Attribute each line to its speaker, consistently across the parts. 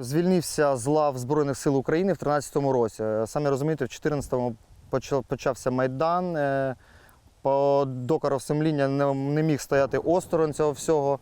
Speaker 1: Звільнився з лав Збройних сил України в 2013 році. Е, Самі розумієте, в 2014-му почався Майдан. Е, По докору сумління не, міг стояти осторонь цього всього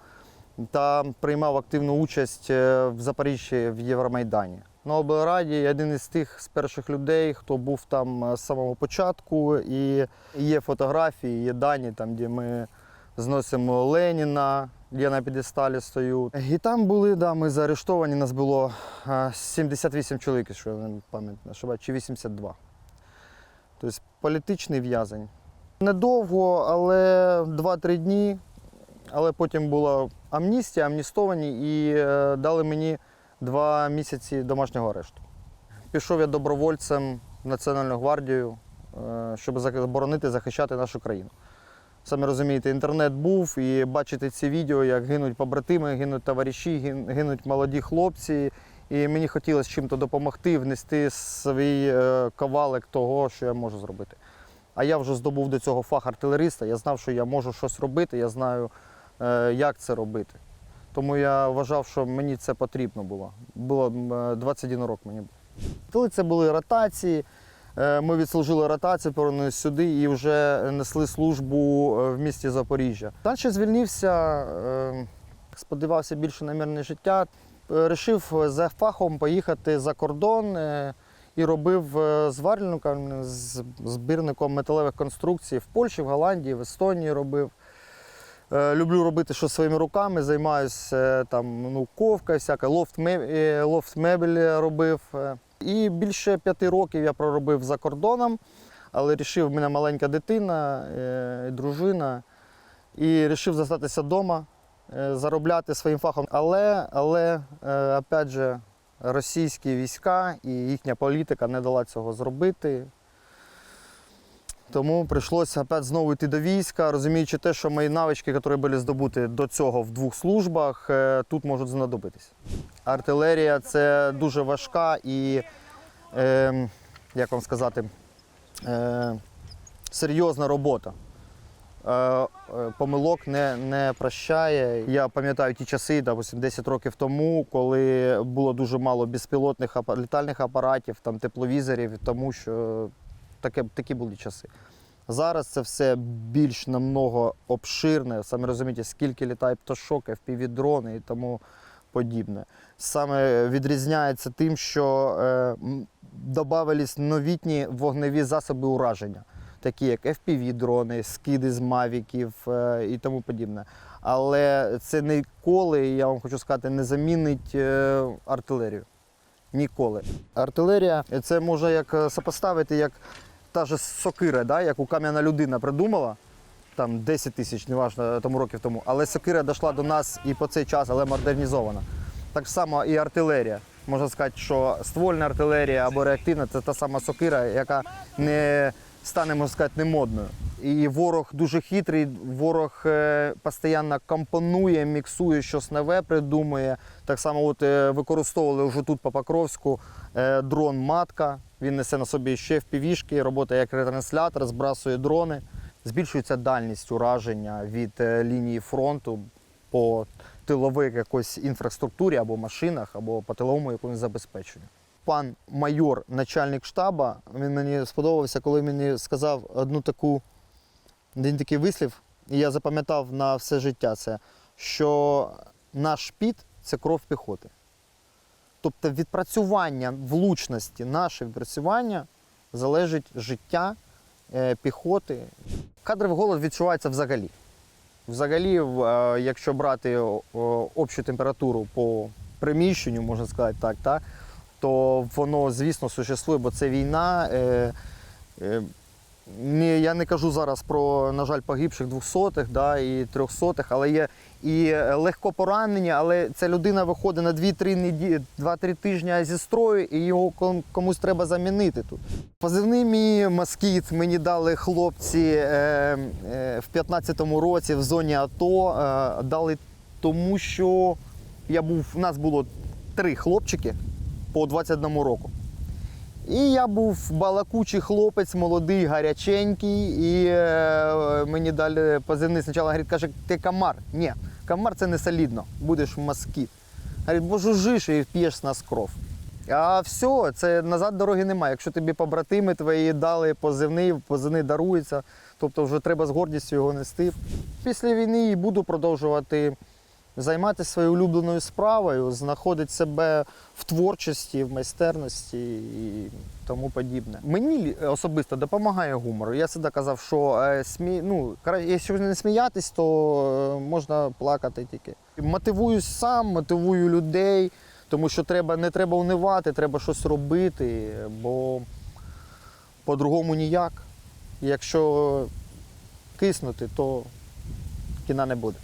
Speaker 1: та приймав активну участь е, в Запоріжжі в Євромайдані. На облраді один із тих з перших людей, хто був там з самого початку. І є фотографії, є дані, там, де ми зносимо Леніна, я на підесталі стою. І там були, да, ми заарештовані, нас було е, 78 чоловік, якщо я не пам'ятаю, чи 82. Тобто політичний в'язень. Недовго, але 2-3 дні. Але потім була амністія, амністовані і е, дали мені два місяці домашнього арешту. Пішов я добровольцем в Національну гвардію, е, щоб заборонити захищати нашу країну. Самі розумієте, інтернет був і бачити ці відео, як гинуть побратими, гинуть товариші, гинуть молоді хлопці. І мені хотілося чим-то допомогти, внести свій е, ковалик того, що я можу зробити. А я вже здобув до цього фах артилериста, я знав, що я можу щось робити, я знаю, е, як це робити. Тому я вважав, що мені це потрібно було. Було м, е, 21 рок мені. Коли це були ротації, ми відслужили ротацію, повернулися сюди і вже несли службу е, в місті Запоріжжя. Далі звільнився, е, сподівався більше на мирне життя. Е, Рішив за фахом поїхати за кордон е, і робив е, з- збірником металевих конструкцій в Польщі, в Голландії, в Естонії робив. Е, Люблю робити щось своїми руками, займаюся е, там, ну, ковка, всяка, е, лофт мебель робив. І більше п'яти років я проробив за кордоном, але вирішив, в мене маленька дитина, е, дружина, і вирішив залишатися вдома, е, заробляти своїм фахом. Але, але е, опять же, російські війська і їхня політика не дала цього зробити. Тому прийшлося опять знову йти до війська, розуміючи те, що мої навички, які були здобуті до цього в двох службах, тут можуть знадобитись. Артилерія це дуже важка і, е, як вам сказати, е, серйозна робота. Е, е, Помилок не, не прощає. Я пам'ятаю ті часи, допустим, 10 років тому, коли було дуже мало безпілотних літальних апаратів, там, тепловізорів, тому що таке, такі були часи. Зараз це все більш намного обширне. Самі розумієте, скільки літає пташок, FPV-дрони і тому подібне. Саме відрізняється тим, що е, додавались новітні вогневі засоби ураження, такі як FPV-дрони, скиди з мавіків е, і тому подібне. Але це ніколи, я вам хочу сказати, не замінить е, артилерію. Ніколи. Артилерія це можна як е, сопоставити, як та ж сокира, да, яку кам'яна людина придумала. Там 10 тисяч, неважно, тому років тому. Але сокира дійшла до нас і по цей час, але модернізована. Так само і артилерія. Можна сказати, що ствольна артилерія або реактивна це та сама сокира, яка не стане, можна сказати, немодною. І ворог дуже хитрий, ворог е, постійно компонує, міксує щось нове, придумує. Так само от, е, використовували вже тут по Покровську е, дрон матка. Він несе на собі ще впівішки, робота як ретранслятор, збрасує дрони. Збільшується дальність ураження від е, лінії фронту по тиловій якоїсь інфраструктурі або машинах, або по тиловому якомусь забезпеченню. Пан майор, начальник штабу, він мені сподобався, коли мені сказав одну таку один такий вислів, і я запам'ятав на все життя це, що наш піт це кров піхоти. Тобто відпрацювання влучності, наше відпрацювання залежить життя піхоти. Кадровий голод відчувається взагалі. Взагалі, е, якщо брати общу температуру по приміщенню, можна сказати так, так то воно, звісно, существує, бо це війна. Ні, я не кажу зараз про, на жаль, погибших двохсотих да, і трьохсотих, але є і е, легко поранені, але ця людина виходить на 2-3 неді... 2-3 тижні зі строю, і його комусь треба замінити тут. Позивний мій москіт мені дали хлопці е, е, в 15-му році в зоні АТО. Е, дали тому, що я був, у нас було три хлопчики по 21 року. І я був балакучий хлопець, молодий, гаряченький, і е, мені дали позивний спочатку говорить, каже, ти комар. Ні, комар це не солідно, будеш в москіт. Говорить, бо жужжиш і п'єш з нас кров. А все, це назад дороги немає. Якщо тобі побратими твої дали позивний, позивний дарується, тобто вже треба з гордістю його нести. Після війни і буду продовжувати займатися своєю улюбленою справою, знаходити себе в творчості, в майстерності і тому подібне. Мені особисто допомагає гумор. Я завжди казав, що е, смі... ну, якщо не сміятись, то е, можна плакати тільки. Мотивуюсь сам, мотивую людей, тому що треба, не треба унивати, треба щось робити, бо по-другому ніяк. Якщо киснути, то кіна не буде.